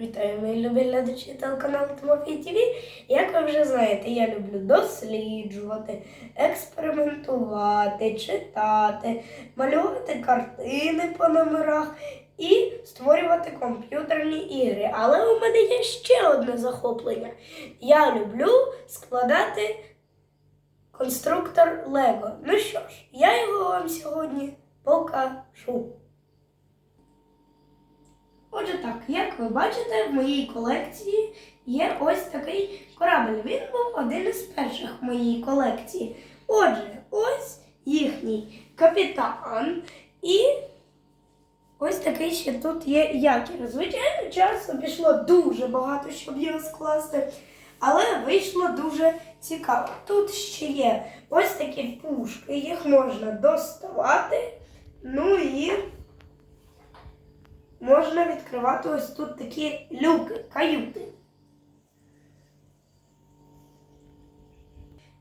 Вітаю, мої любі глядачі телеканалу Тимофій ТВ. Як ви вже знаєте, я люблю досліджувати, експериментувати, читати, малювати картини по номерах і створювати комп'ютерні ігри. Але у мене є ще одне захоплення. Я люблю складати конструктор Лего. Ну що ж, я його вам сьогодні покажу. Отже так, як ви бачите, в моїй колекції є ось такий корабль. Він був один із перших в моїй колекції. Отже, ось їхній капітан і ось такий ще тут є якір. Звичайно, часу пішло дуже багато, щоб його скласти, але вийшло дуже цікаво. Тут ще є ось такі пушки, їх можна доставати. Ну і можна відкривати ось тут такі люки, каюти.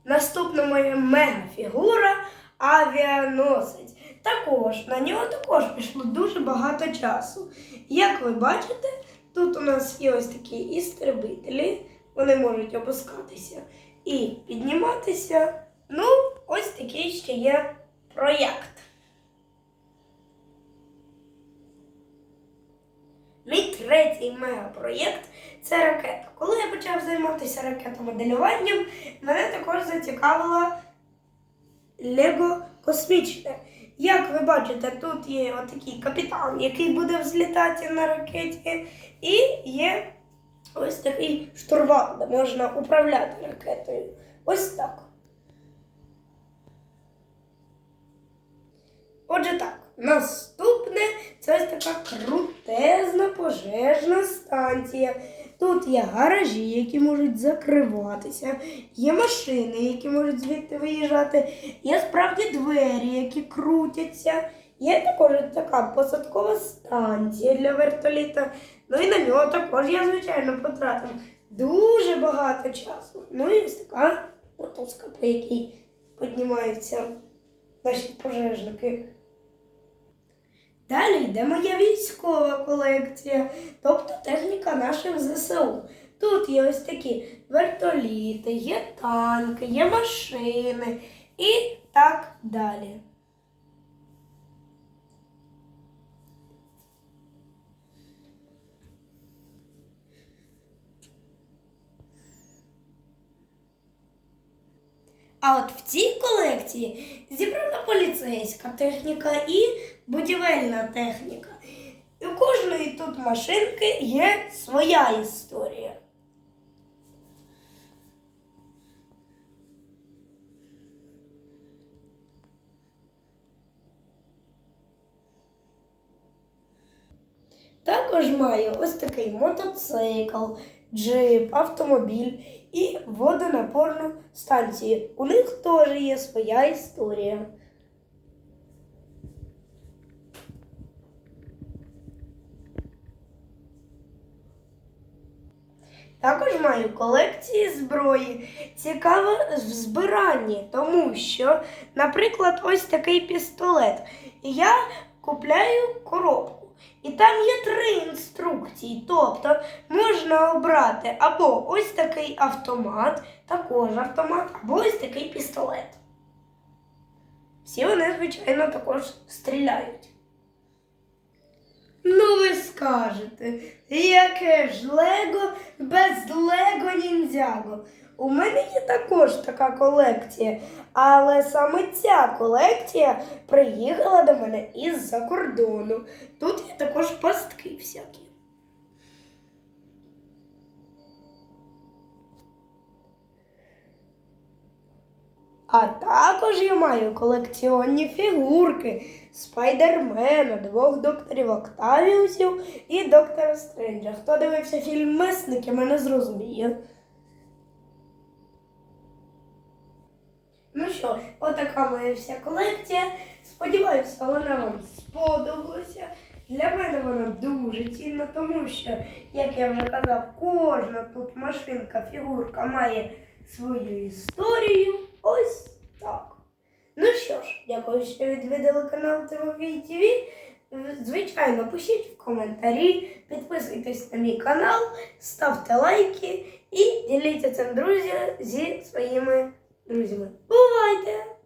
Наступна моя мегафігура авіаносець. Також на нього також пішло дуже багато часу. Як ви бачите, тут у нас є ось такі істребителі, вони можуть опускатися і підніматися. Ну, ось такий ще є проєкт. Мій третій мегапроєкт це ракета. Коли я почав займатися ракетомоделюванням, мене також зацікавила Лего космічне. Як ви бачите, тут є отакий капітан, який буде взлітати на ракеті, і є ось такий штурвал, де можна управляти ракетою. Ось так. Отже так, наступне це ось така крутезна пожежна станція. Тут є гаражі, які можуть закриватися, є машини, які можуть звідти виїжджати, є справді двері, які крутяться. Є також така посадкова станція для вертоліта. Ну і на нього також я, звичайно, потратив дуже багато часу. Ну і ось така мотузка, по якій піднімаються наші пожежники. Далі йде моя військова колекція, тобто техніка наших ЗСУ. Тут є ось такі вертоліти, є танки, є машини і так далі. А от в цій колекції зібрана поліцейська техніка і будівельна техніка. І у кожної тут машинки є своя історія. Також маю ось такий мотоцикл, джип, автомобіль і водонапорну станцію. У них теж є своя історія. Також маю колекції зброї. Цікаво в збиранні, тому що, наприклад, ось такий пістолет. Я купляю коробку. І там є три інструкції. Тобто можна обрати або ось такий автомат, також автомат, або ось такий пістолет. Всі вони, звичайно, також стріляють. Ну, ви скажете, яке ж Лего без Лего ніндзяго? У мене є також така колекція, але саме ця колекція приїхала до мене із-за кордону. Тут є також пастки всякі. А також я маю колекціонні фігурки Спайдермена, двох докторів Октавіусів і доктора Стренджа. Хто дивився фільм Месники, мене зрозуміє. Ну що ж, отака моя вся колекція. Сподіваюся, вона вам сподобалася. Для мене вона дуже цінна, тому що, як я вже казав, кожна тут машинка, фігурка має свою історію. Ось так. Ну що ж, дякую, що відвідали канал Тимофій ТВ. Звичайно, пишіть в коментарі, підписуйтесь на мій канал, ставте лайки і діліться цим друзі зі своїми друзями. Бувайте!